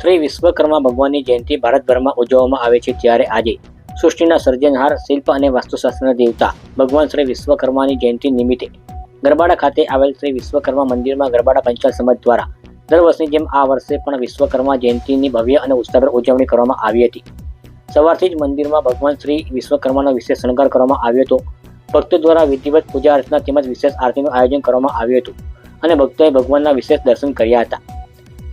શ્રી વિશ્વકર્મા ભગવાનની જયંતિ ભારતભરમાં ઉજવવામાં આવે છે ત્યારે આજે. સૃષ્ટિના સર્જનહાર, શિલ્પ અને વાસ્તુશાસ્ત્રના દેવતા ભગવાન શ્રી વિશ્વકર્માની જયંતિ નિમિત્તે. ગરબાડા ખાતે આવેલ શ્રી વિશ્વકર્મા મંદિરમાં ગરબાડા પંચાલ સમાજ દ્વારા દર વર્ષની જેમ આ વર્ષે પણ વિશ્વકર્મા જયંતિની ભવ્ય અને ઉત્સાહભેર ઉજવણી કરવામાં આવી હતી. સવારથી જ મંદિરમાં ભગવાન શ્રી વિશ્વકર્માનો વિશેષ શણગાર કરવામાં આવ્યો હતો. ભક્તો દ્વારા વિધિવત પૂજા અર્ચના તેમજ વિશેષ આરતીનું આયોજન કરવામાં આવ્યું હતું અને ભક્તોએ ભગવાનના વિશેષ દર્શન કર્યા હતા.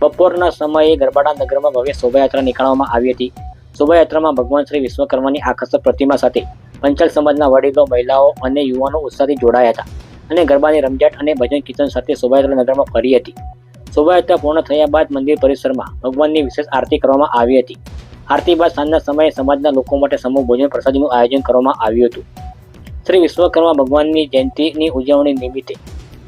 બપોરના સમયે ગરબાડા નગરમાં ભવ્ય શોભાયાત્રા નીકાળવામાં આવી હતી. શોભાયાત્રામાં ભગવાન શ્રી વિશ્વકર્માની આકર્ષક પ્રતિમા સાથે પંચાલ સમાજના વડીલો, મહિલાઓ અને યુવાનો ઉત્સાહથી જોડાયા હતા અને ગરબાની રમઝાટ અને ભજન કીર્તન સાથે શોભાયાત્રા નગરમાં ફરી હતી. શોભાયાત્રા પૂર્ણ થયા બાદ મંદિર પરિસરમાં ભગવાનની વિશેષ આરતી કરવામાં આવી હતી. આરતી બાદ સાંજના સમયે સમાજના લોકો માટે સમૂહ ભોજન પ્રસાદીનું આયોજન કરવામાં આવ્યું હતું. શ્રી વિશ્વકર્મા ભગવાનની જયંતિની ઉજવણી નિમિત્તે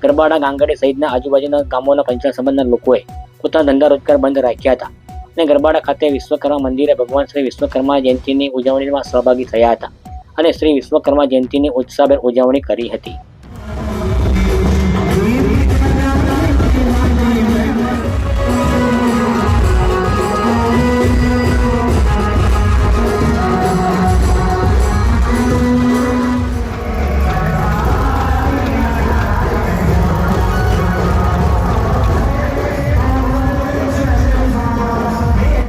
ગરબાડા ગાંગડે સહિતના આજુબાજુના ગામોના પંચાયત સમાજના લોકોએ પોતાના ધંધા રોજગાર બંધ રાખ્યા હતા અને ગરબાડા ખાતે વિશ્વકર્મા મંદિરે ભગવાન શ્રી વિશ્વકર્મા જયંતિની ઉજવણીમાં સહભાગી થયા હતા અને શ્રી વિશ્વકર્મા જયંતિની ઉત્સાહભેર ઉજવણી કરી હતી.